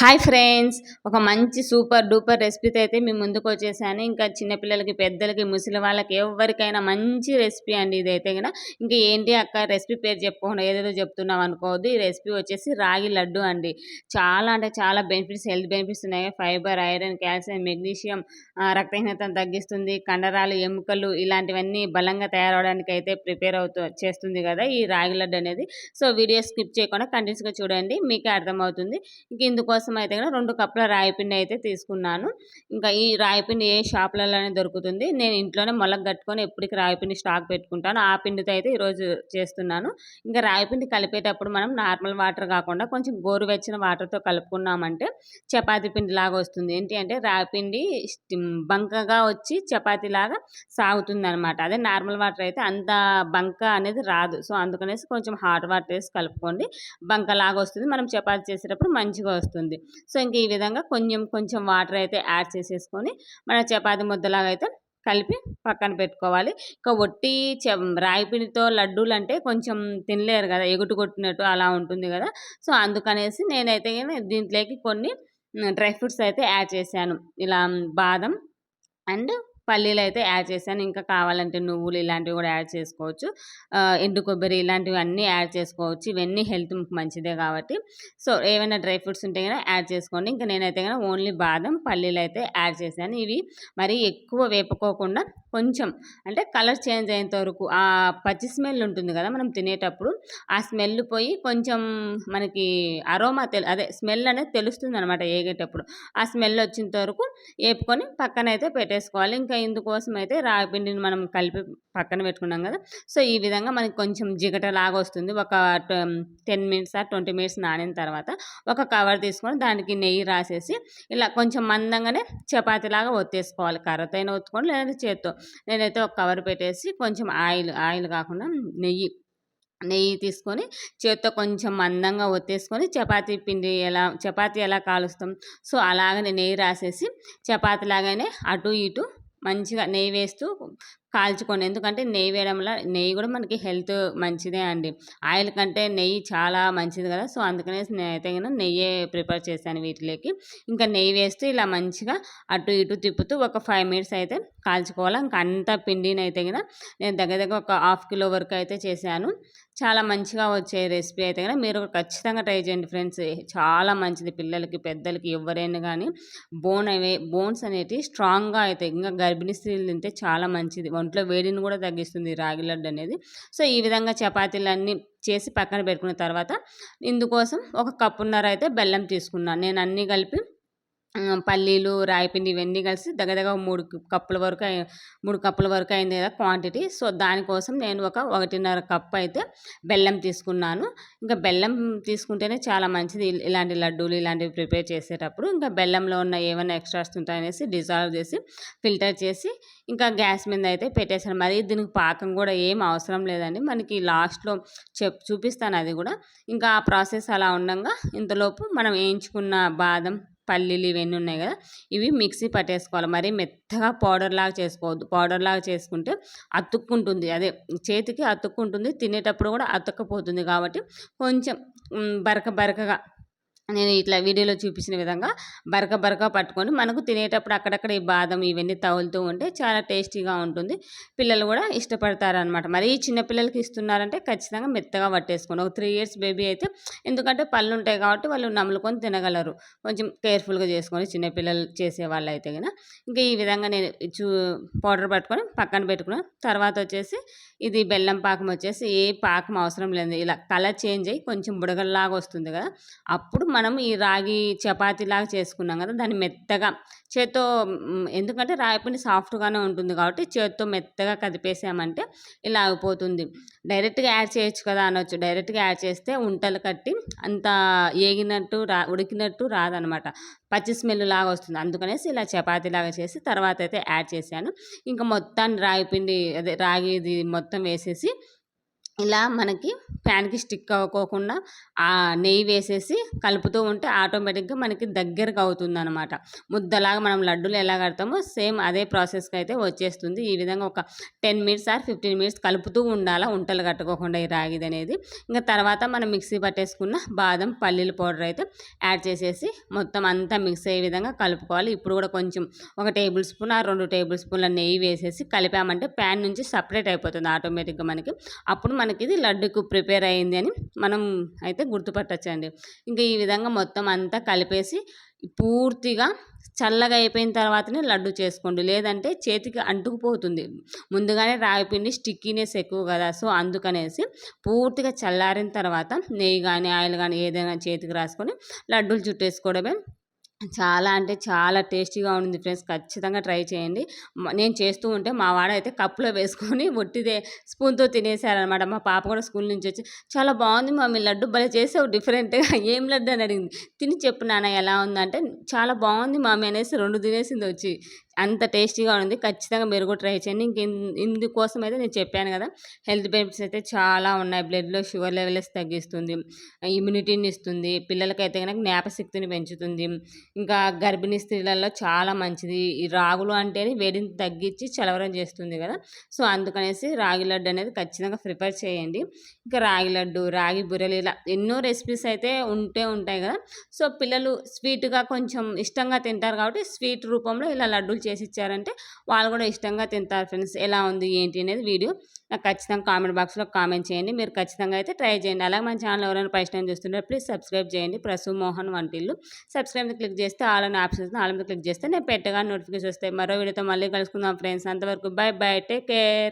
Hi friends ఒక మంచి super duper రెసిపీతో అయితే మీ ముందుకు వచ్చేసాను. ఇంకా చిన్నపిల్లలకి పెద్దలకి ముసలి వాళ్ళకి ఎవరికైనా మంచి రెసిపీ అండి ఇదైతే కదా ఇంకా ఏంటి అక్క రెసిపీ పేరు చెప్పుకోకుండా ఏదేదో చెప్తున్నాం అనుకోవద్దు. ఈ రెసిపీ వచ్చేసి రాగి లడ్డు అండి. చాలా అంటే చాలా బెనిఫిట్స్ హెల్త్ బెనిఫిట్స్ ఉన్నాయి. ఫైబర్ ఐరన్ కాల్షియం మెగ్నీషియం రక్తహీనతను తగ్గిస్తుంది. కండరాలు ఎముకలు ఇలాంటివన్నీ బలంగా తయారవడానికి అయితే ప్రిపేర్ అవుతూ చేస్తుంది కదా ఈ రాగి లడ్డు అనేది. సో వీడియో స్కిప్ చేయకుండా కంటిన్యూస్గా చూడండి. మీకే అర్థమవుతుంది. ఇంక ఇందుకోసం అయితే కూడా రెండు కప్పుల రాయిపిండి అయితే తీసుకున్నాను. ఇంకా ఈ రాయిపిండి ఏ షాపులలోనే దొరుకుతుంది. నేను ఇంట్లోనే మొలక కట్టుకొని ఎప్పటికి రాయిపిండి స్టాక్ పెట్టుకుంటాను. ఆ పిండితో అయితే ఈరోజు చేస్తున్నాను. ఇంకా రాయిపిండి కలిపేటప్పుడు మనం నార్మల్ వాటర్ కాకుండా కొంచెం గోరువెచ్చిన వాటర్తో కలుపుకున్నామంటే చపాతి పిండి లాగా వస్తుంది. ఏంటి అంటే రాయిపిండి బంకగా వచ్చి చపాతి లాగా సాగుతుంది అనమాట అదే నార్మల్ వాటర్ అయితే అంత బంక అనేది రాదు. సో అందుకనేసి కొంచెం హాట్ వాటర్ వేసి కలుపుకోండి. బంక లాగా వస్తుంది. మనం చపాతి చేసేటప్పుడు మంచిగా వస్తుంది. సో ఇంక ఈ విధంగా కొంచెం కొంచెం వాటర్ అయితే యాడ్ చేసేసుకొని మన చపాతి ముద్దలాగా అయితే కలిపి పక్కన పెట్టుకోవాలి. ఇంకా ఒట్టి రాయిపిండితో లడ్డూలు అంటే కొంచెం తినలేరు కదా ఎగుటు కొట్టినట్టు అలా ఉంటుంది కదా. సో అందుకనేసి నేనైతే దీంట్లోకి కొన్ని డ్రై ఫ్రూట్స్ అయితే యాడ్ చేశాను. ఇలా బాదం అండ్ పల్లీలు అయితే యాడ్ చేశాను. ఇంకా కావాలంటే నువ్వులు ఇలాంటివి కూడా యాడ్ చేసుకోవచ్చు. ఎండు కొబ్బరి ఇలాంటివి అన్నీ యాడ్ చేసుకోవచ్చు. ఇవన్నీ హెల్త్ మంచిదే కాబట్టి. సో ఏమైనా డ్రై ఫ్రూట్స్ ఉంటే కనుక యాడ్ చేసుకోండి. ఇంకా నేనైతే కనుక ఓన్లీ బాదం పల్లీలు అయితే యాడ్ చేశాను. ఇవి మరి ఎక్కువ వేపుకోకుండా కొంచెం అంటే కలర్ చేంజ్ అయ్యేంత వరకు ఆ పచ్చి స్మెల్ ఉంటుంది కదా మనం తినేటప్పుడు. ఆ స్మెల్ పోయి కొంచెం మనకి అరోమా తెలు అదే స్మెల్ అనేది తెలుస్తుంది అనమాట ఏగేటప్పుడు. ఆ స్మెల్ వచ్చేంత వరకు వేపుకొని పక్కన అయితే పెట్టేసుకోవాలి. ఇంకా ఇందుకోసం అయితే రాగి పిండిని మనం కలిపి పక్కన పెట్టుకున్నాం కదా. సో ఈ విధంగా మనకి కొంచెం జిగట లాగా వస్తుంది. ఒక టెన్ మినిట్స్ ఆ ట్వంటీ మినిట్స్ నానిన తర్వాత ఒక కవర్ తీసుకొని దానికి నెయ్యి రాసేసి ఇలా కొంచెం మందంగానే చపాతీలాగా ఒత్తేసుకోవాలి. కర్రతో అయినా ఒత్తుకొని లేదంటే చేత్తో. నేనైతే ఒక కవర్ పెట్టేసి కొంచెం ఆయిల్ ఆయిల్ కాకుండా నెయ్యి నెయ్యి తీసుకొని చేత్తో కొంచెం మందంగా ఒత్తేసుకొని చపాతీ పిండి ఎలా చపాతీ ఎలా కాలుస్తాం. సో అలాగనే నెయ్యి రాసేసి చపాతీ లాగానే అటు ఇటు మంచిగా నెయ్యి వేస్తూ కాల్చుకోండి. ఎందుకంటే నెయ్యి వేయడం వల్ల నెయ్యి కూడా మనకి హెల్త్ మంచిదే అండి. ఆయిల్ కంటే నెయ్యి చాలా మంచిది కదా. సో అందుకనేసి నేనైతే కనుక నెయ్యే ప్రిపేర్ చేశాను వీటిలోకి. ఇంకా నెయ్యి వేస్తూ ఇలా మంచిగా అటు ఇటు తిప్పుతూ ఒక ఫైవ్ మినిట్స్ అయితే కాల్చుకోవాలి. ఇంకా అంత పిండిని అయితే కనుక నేను దగ్గర దగ్గర ఒక హాఫ్ కిలో వరకు అయితే చేశాను. చాలా మంచిగా వచ్చే రెసిపీ అయితే కనుక మీరు ఖచ్చితంగా ట్రై చేయండి ఫ్రెండ్స్. చాలా మంచిది పిల్లలకి పెద్దలకి ఎవరైనా కానీ బోన్ అవే బోన్స్ అనేటివి స్ట్రాంగ్గా అవుతాయి ఇంకా గర్భిణీ స్త్రీలు తింటే చాలా మంచిది. ఒంట్లో వేడిని కూడా తగ్గిస్తుంది రాగి లడ్డు అనేది. సో ఈ విధంగా చపాతీలన్నీ చేసి పక్కన పెట్టుకున్న తర్వాత ఇందుకోసం ఒక కప్పున్నర అయితే బెల్లం తీసుకున్నాను నేను అన్నీ కలిపి పల్లీలు రాయిపిండి ఇవన్నీ కలిసి దగ్గర దగ్గర మూడు కప్పుల వరకు మూడు కప్పుల వరకు అయింది కదా క్వాంటిటీ సో దానికోసం నేను ఒక ఒకటిన్నర కప్ అయితే బెల్లం తీసుకున్నాను. ఇంకా బెల్లం తీసుకుంటేనే చాలా మంచిది ఇలాంటి లడ్డూలు ఇలాంటివి ప్రిపేర్ చేసేటప్పుడు. ఇంకా బెల్లంలో ఉన్న ఏమైనా ఎక్స్ట్రాస్ ఉంటాయనేసి డిజాల్వ్ చేసి ఫిల్టర్ చేసి ఇంకా గ్యాస్ మీద అయితే పెట్టేసాను మరి దీనికి పాకం కూడా ఏం అవసరం లేదండి. మనకి లాస్ట్లో చెప్ చూపిస్తాను అది కూడా. ఇంకా ఆ ప్రాసెస్ అలా ఉండగా ఇంతలోపు మనం వేయించుకున్న బాదం పల్లీలు ఇవన్నీ ఉన్నాయి కదా ఇవి మిక్సీ పట్టేసుకోవాలి. మరి మెత్తగా పౌడర్ లాగా చేసుకోవద్దు. పౌడర్ లాగా చేసుకుంటే అతుక్కుంటుంది. అదే చేతికి అతుక్కుంటుంది. తినేటప్పుడు కూడా అతుక్కపోతుంది కాబట్టి కొంచెం బరక బరకగా నేను ఇట్లా వీడియోలో చూపించిన విధంగా బరక బరక పట్టుకొని మనకు తినేటప్పుడు అక్కడక్కడ ఈ బాదం ఇవన్నీ తగులుతూ ఉంటే చాలా టేస్టీగా ఉంటుంది. పిల్లలు కూడా ఇష్టపడతారనమాట మరి చిన్నపిల్లలకి ఇస్తున్నారంటే ఖచ్చితంగా మెత్తగా పట్టేసుకోండి ఒక త్రీ ఇయర్స్ బేబీ అయితే ఎందుకంటే పళ్ళు ఉంటాయి కాబట్టి వాళ్ళు నమ్ములుకొని తినగలరు. కొంచెం కేర్ఫుల్గా చేసుకొని చిన్నపిల్లలు చేసే వాళ్ళు అయితే కనుక ఇంకా ఈ విధంగా నేను చూ పౌడర్ పట్టుకొని పక్కన పెట్టుకున్నాను. తర్వాత వచ్చేసి ఇది బెల్లం పాకం వచ్చేసి ఏ పాకం అవసరం లేదు. ఇలా కలర్ చేంజ్ అయ్యి కొంచెం బుడగల్లాగా వస్తుంది కదా. అప్పుడు మనం ఈ రాగి చపాతీలాగా చేసుకున్నాం కదా దాన్ని మెత్తగా చేత్తో ఎందుకంటే రాగిపిండి సాఫ్ట్గానే ఉంటుంది కాబట్టి చేత్తో మెత్తగా కదిపేసామంటే ఇలా అయిపోతుంది. డైరెక్ట్గా యాడ్ చేయొచ్చు కదా అనొచ్చు. డైరెక్ట్గా యాడ్ చేస్తే ఉంటలు కట్టి అంత ఏగినట్టు రా ఉడికినట్టు రాదనమాట. పచ్చి స్మెల్ లాగా వస్తుంది. అందుకనేసి ఇలా చపాతీలాగా చేసి తర్వాత అయితే యాడ్ చేశాను. ఇంకా మొత్తాన్ని రాగి పిండి అదే రాగిది మొత్తం వేసేసి ఇలా మనకి ప్యాన్కి స్టిక్ అవ్వకోకుండా ఆ నెయ్యి వేసేసి కలుపుతూ ఉంటే ఆటోమేటిక్గా మనకి దగ్గరకు అవుతుంది అనమాట ముద్దలాగా మనం లడ్డూలు ఎలా కడతామో సేమ్ అదే ప్రాసెస్కి అయితే వచ్చేస్తుంది. ఈ విధంగా ఒక ten minutes or fifteen minutes కలుపుతూ ఉండాలా ఉంటలు కట్టుకోకుండా ఈ రాగిది అనేది. ఇంకా తర్వాత మనం మిక్సీ పట్టేసుకున్న బాదం పల్లీల పౌడర్ అయితే యాడ్ చేసేసి మొత్తం అంతా మిక్స్ అయ్యే విధంగా కలుపుకోవాలి. ఇప్పుడు కూడా కొంచెం ఒక టేబుల్ స్పూన్ ఆ రెండు టేబుల్ స్పూన్ల నెయ్యి వేసేసి కలిపామంటే ప్యాన్ నుంచి సపరేట్ అయిపోతుంది ఆటోమేటిక్గా మనకి. అప్పుడు మనకి ఇది లడ్డుకు ప్రిపేర్ అయింది అని మనం అయితే గుర్తుపట్టచ్చండి. ఇంకా ఈ విధంగా మొత్తం అంతా కలిపేసి పూర్తిగా చల్లగా అయిపోయిన తర్వాతనే లడ్డు చేసుకోండి. లేదంటే చేతికి అంటుకుపోతుంది. ముందుగానే రాగిపిండి స్టిక్కీనెస్ ఎక్కువ కదా సో అందుకనేసి పూర్తిగా చల్లారిన తర్వాత నెయ్యి కానీ ఆయిల్ కానీ ఏదైనా చేతికి రాసుకొని లడ్డూలు చుట్టేసుకోవడమే చాలా అంటే చాలా టేస్టీగా ఉంది ఫ్రెండ్స్. ఖచ్చితంగా ట్రై చేయండి. నేను చేస్తూ ఉంటే మా వాడ అయితే కప్పులో వేసుకొని ఒట్టిదే స్పూన్తో తినేసారనమాట మా పాప కూడా స్కూల్ నుంచి వచ్చి చాలా బాగుంది మమ్మీ లడ్డు భలే చేసావు డిఫరెంట్గా ఏం లడ్డు? అని అడిగింది. తిని చెప్పు నాన్న ఎలా ఉందంటే చాలా బాగుంది మమ్మీ అనేసి రెండు తినేసింది వచ్చి. అంత టేస్టీగా ఉంది ఖచ్చితంగా మీరు కూడా ట్రై చేయండి. ఇంక ఇందుకోసం అయితే నేను చెప్పాను కదా హెల్త్ బెనిఫిట్స్ అయితే చాలా ఉన్నాయి. బ్లడ్లో షుగర్ లెవెల్స్ తగ్గిస్తుంది ఇమ్యూనిటీని ఇస్తుంది పిల్లలకైతే కనుక జ్ఞాపశక్తిని పెంచుతుంది. ఇంకా గర్భిణీ స్త్రీలలో చాలా మంచిది. ఈ రాగులు అంటేనే వేడిని తగ్గించి చలవరం చేస్తుంది కదా. సో అందుకనేసి రాగి లడ్డు అనేది ఖచ్చితంగా ప్రిపేర్ చేయండి. ఇంకా రాగి లడ్డు రాగి బుర్రెలు ఇలా ఎన్నో రెసిపీస్ అయితే ఉంటే ఉంటాయి కదా. సో పిల్లలు స్వీట్గా కొంచెం ఇష్టంగా తింటారు కాబట్టి స్వీట్ రూపంలో ఇలా లడ్డూలు చేసి ఇచ్చారంటే వాళ్ళు కూడా ఇష్టంగా తింటారు ఫ్రెండ్స్. ఎలా ఉంది ఏంటి అనేది వీడియో నాకు ఖచ్చితంగా కామెంట్ బాక్స్లో కామెంట్ చేయండి. మీరు ఖచ్చితంగా అయితే ట్రై చేయండి. అలాగే మన ఛానల్ ఎవరైనా ఫస్ట్ టైం చూస్తుంటే ప్లీజ్ సబ్స్క్రైబ్ చేయండి. ప్రసూ మోహన్ వంటిల్లు. సబ్స్క్రైబ్ క్లిక్ చేస్తే ఆల్ అని ఆప్షన్స్ ఆల్ మీద క్లిక్ చేస్తే నేను పెట్టగా నోటిఫికేషన్ వస్తాయి. మరో వీడియోతో మళ్ళీ కలుసుకుందాం ఫ్రెండ్స్. అంతవరకు బై బై. Take care.